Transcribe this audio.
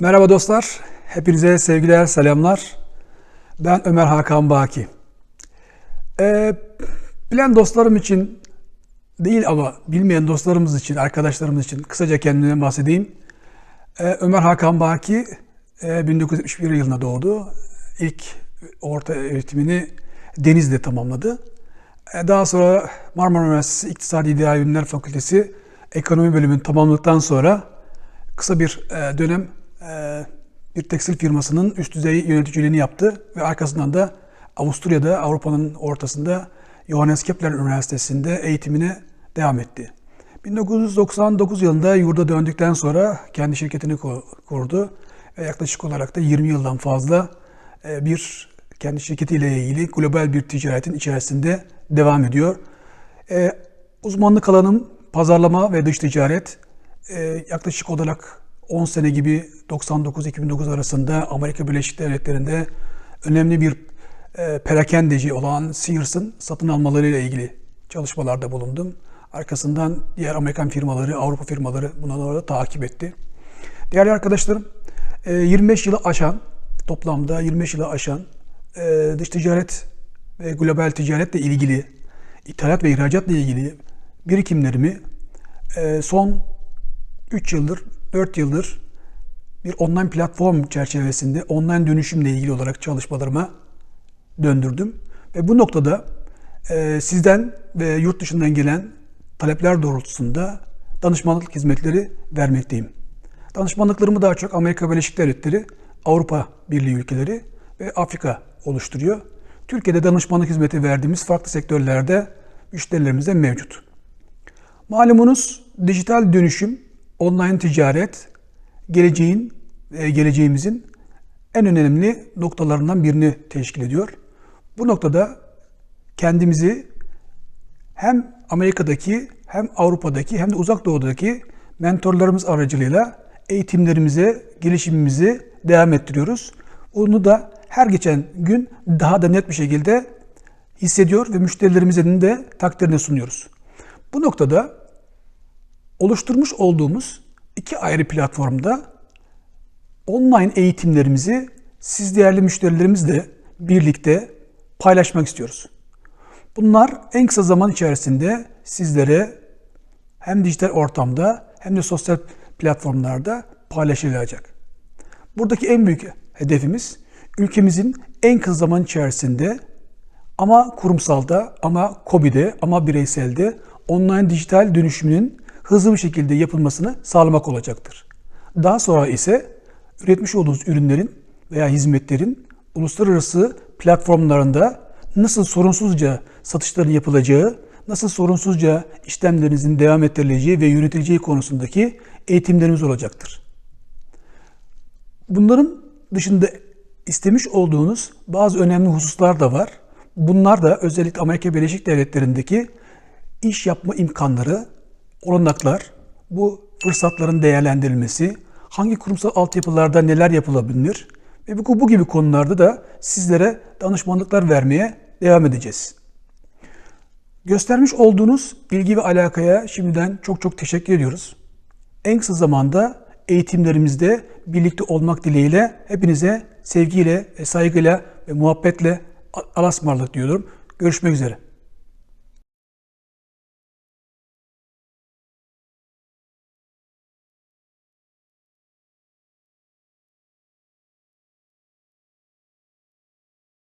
Merhaba dostlar, hepinize sevgiler, selamlar. Ben Ömer Hakan Baki. Ee, bilen dostlarım için değil ama bilmeyen dostlarımız için, arkadaşlarımız için kısaca kendimden bahsedeyim. Ee, Ömer Hakan Baki e, 1971 yılında doğdu. İlk orta eğitimini Denizli'de tamamladı. Ee, Daha sonra Marmara Üniversitesi İktisadi İdari Bilimler Fakültesi Ekonomi bölümünü tamamladıktan sonra kısa bir e, dönem bir tekstil firmasının üst düzey yöneticiliğini yaptı ve arkasından da Avusturya'da Avrupa'nın ortasında Johannes Kepler Üniversitesi'nde eğitimine devam etti. 1999 yılında yurda döndükten sonra kendi şirketini ku- kurdu ve yaklaşık olarak da 20 yıldan fazla e, bir kendi şirketiyle ilgili global bir ticaretin içerisinde devam ediyor. E, uzmanlık alanım pazarlama ve dış ticaret. E, yaklaşık olarak 10 sene gibi 99-2009 arasında Amerika Birleşik Devletleri'nde önemli bir e, perakendeci olan Sears'ın satın almalarıyla ilgili çalışmalarda bulundum. Arkasından diğer Amerikan firmaları, Avrupa firmaları bunları da takip etti. Değerli arkadaşlarım, e, 25 yılı aşan, toplamda 25 yılı aşan e, dış ticaret ve global ticaretle ilgili, ithalat ve ihracatla ilgili birikimlerimi e, son 3 yıldır, 4 yıldır bir online platform çerçevesinde online dönüşümle ilgili olarak çalışmalarıma döndürdüm. Ve bu noktada e, sizden ve yurt dışından gelen talepler doğrultusunda danışmanlık hizmetleri vermekteyim. Danışmanlıklarımı daha çok Amerika Birleşik Devletleri, Avrupa Birliği ülkeleri ve Afrika oluşturuyor. Türkiye'de danışmanlık hizmeti verdiğimiz farklı sektörlerde müşterilerimiz de mevcut. Malumunuz dijital dönüşüm, online ticaret geleceğin ve geleceğimizin en önemli noktalarından birini teşkil ediyor. Bu noktada kendimizi hem Amerika'daki hem Avrupa'daki hem de uzak doğudaki mentorlarımız aracılığıyla eğitimlerimize, gelişimimizi devam ettiriyoruz. Bunu da her geçen gün daha da net bir şekilde hissediyor ve müşterilerimizin de takdirine sunuyoruz. Bu noktada oluşturmuş olduğumuz iki ayrı platformda online eğitimlerimizi siz değerli müşterilerimizle birlikte paylaşmak istiyoruz. Bunlar en kısa zaman içerisinde sizlere hem dijital ortamda hem de sosyal platformlarda paylaşılacak. Buradaki en büyük hedefimiz ülkemizin en kısa zaman içerisinde ama kurumsalda ama KOBİ'de ama bireyselde online dijital dönüşümünün hızlı bir şekilde yapılmasını sağlamak olacaktır. Daha sonra ise üretmiş olduğunuz ürünlerin veya hizmetlerin uluslararası platformlarında nasıl sorunsuzca satışların yapılacağı, nasıl sorunsuzca işlemlerinizin devam ettirileceği ve yönetileceği konusundaki eğitimlerimiz olacaktır. Bunların dışında istemiş olduğunuz bazı önemli hususlar da var. Bunlar da özellikle Amerika Birleşik Devletleri'ndeki iş yapma imkanları, olanaklar, bu fırsatların değerlendirilmesi, hangi kurumsal altyapılarda neler yapılabilir ve bu, bu gibi konularda da sizlere danışmanlıklar vermeye devam edeceğiz. Göstermiş olduğunuz ilgi ve alakaya şimdiden çok çok teşekkür ediyoruz. En kısa zamanda eğitimlerimizde birlikte olmak dileğiyle hepinize sevgiyle, saygıyla ve muhabbetle Allah'a ısmarladık diyorum. Görüşmek üzere.